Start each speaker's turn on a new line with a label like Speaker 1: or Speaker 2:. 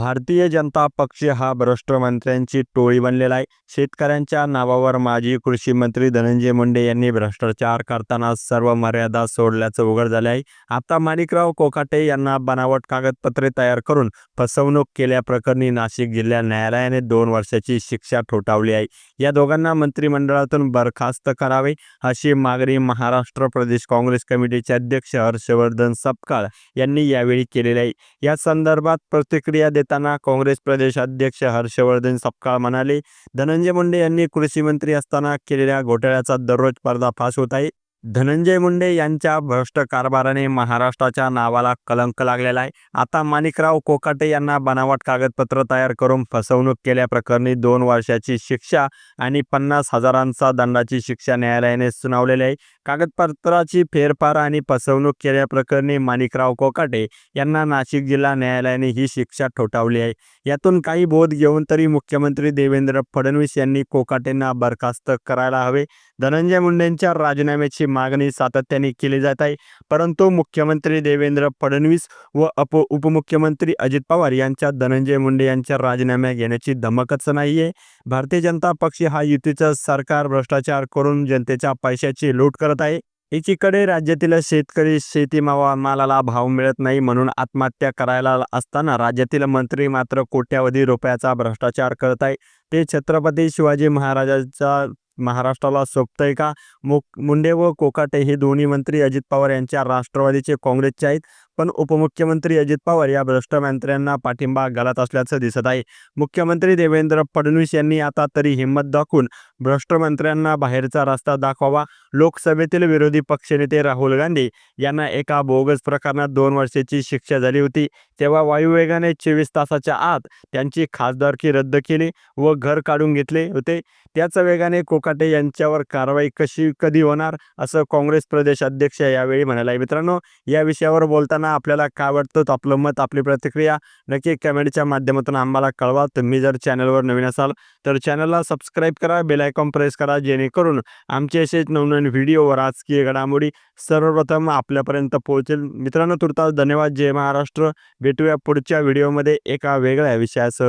Speaker 1: भारतीय जनता पक्ष हा भ्रष्टमंत्र्यांची टोळी बनलेला आहे. शेतकऱ्यांच्या नावावर माजी कृषी मंत्री धनंजय मुंडे यांनी भ्रष्टाचार करताना सर्व मर्यादा सोडल्याचं उघड झाले आहे आता माणिकराव कोकाटे यांना बनावट कागदपत्रे तयार करून फसवणूक केल्याप्रकरणी नाशिक जिल्हा न्यायालयाने दोन वर्षाची शिक्षा ठोठावली आहे. या दोघांना मंत्रिमंडळातून बरखास्त करावे अशी मागणी महाराष्ट्र प्रदेश काँग्रेस कमिटीचे अध्यक्ष हर्षवर्धन सपकाळ यांनी यावेळी केलेली आहे. या संदर्भात प्रतिक्रिया देत देताना काँग्रेस प्रदेश अध्यक्ष हर्षवर्धन सपकाळ म्हणाले धनंजय मुंडे यांनी कृषी मंत्री असताना केलेल्या घोटाळ्याचा दररोज पर्दाफाश होत आहे. धनंजय मुंडे यांच्या भ्रष्ट कारभाराने महाराष्ट्राच्या नावाला कलंक लागलेला आहे. आता माणिकराव कोकाटे यांना बनावट कागदपत्र तयार करून फसवणूक केल्याप्रकरणी दोन वर्षाची शिक्षा आणि पन्नास हजारांचा दंडाची शिक्षा न्यायालयाने सुनावलेली आहे. कागदपत्राची फेरफार आणि फसवणूक केल्याप्रकरणी माणिकराव कोकाटे यांना नाशिक जिल्हा न्यायालयाने ही शिक्षा ठोठावली आहे. यातून काही बोध घेऊन तरी मुख्यमंत्री देवेंद्र फडणवीस यांनी कोकाटेंना बरखास्त करायला हवे. धनंजय मुंडेंच्या राजीनाम्याची मागणी सातत्याने केली जात आहे. परंतु मुख्यमंत्री देवेंद्र फडणवीस व अप उपमुख्यमंत्री अजित पवार यांच्या धनंजय मुंडे यांच्या राजीनाम्या घेण्याची धमकच नाही आहे भारतीय जनता पक्ष हा युतीचं सरकार भ्रष्टाचार करून जनतेच्या पैशाची लूट करत आहे. एकीकडे राज्यातील शेतकरी शेतीमावा मालाला भाव मिळत नाही म्हणून आत्महत्या करायला असताना राज्यातील मंत्री मात्र कोट्यावधी रुपयाचा भ्रष्टाचार करत आहे. ते छत्रपती शिवाजी महाराजांचा महाराष्ट्राला सोपतंय का? मुक मुंडे व कोकाटे हे दोन्ही मंत्री अजित पवार यांच्या राष्ट्रवादीचे काँग्रेसचे आहेत. पण उपमुख्यमंत्री अजित पवार या भ्रष्ट मंत्र्यांना पाठिंबा घालत असल्याचं दिसत आहे. मुख्यमंत्री देवेंद्र फडणवीस यांनी आता तरी हिंमत दाखवून भ्रष्ट मंत्र्यांना बाहेरचा रस्ता दाखवावा. लोकसभेतील विरोधी पक्षनेते राहुल गांधी यांना एका बोगस प्रकरणात दोन वर्षाची शिक्षा झाली होती. तेव्हा वायुवेगाने चोवीस तासाच्या आत त्यांची खासदारकी रद्द केली व घर काढून घेतले होते. त्याच वेगाने कोकाटे यांच्यावर कारवाई कशी कधी होणार असं काँग्रेस प्रदेश अध्यक्ष यावेळी म्हणाले मित्रांनो या विषयावर बोलताना आपल्याला काय वाटतं आपलं मत आपली प्रतिक्रिया नक्की कमेंटच्या माध्यमातून आम्हाला कळवा. तुम्ही जर चॅनलवर नवीन असाल तर चॅनलला सबस्क्राईब करा बेलायकॉन प्रेस करा जेणेकरून आमचे असेच नवनवीन व्हिडिओ व राजकीय घडामोडी सर्वप्रथम आपल्यापर्यंत पोहोचेल. मित्रांनो तुर्तास धन्यवाद. जय महाराष्ट्र. भेटूया पुढच्या व्हिडिओमध्ये एका वेगळ्या विषयासह.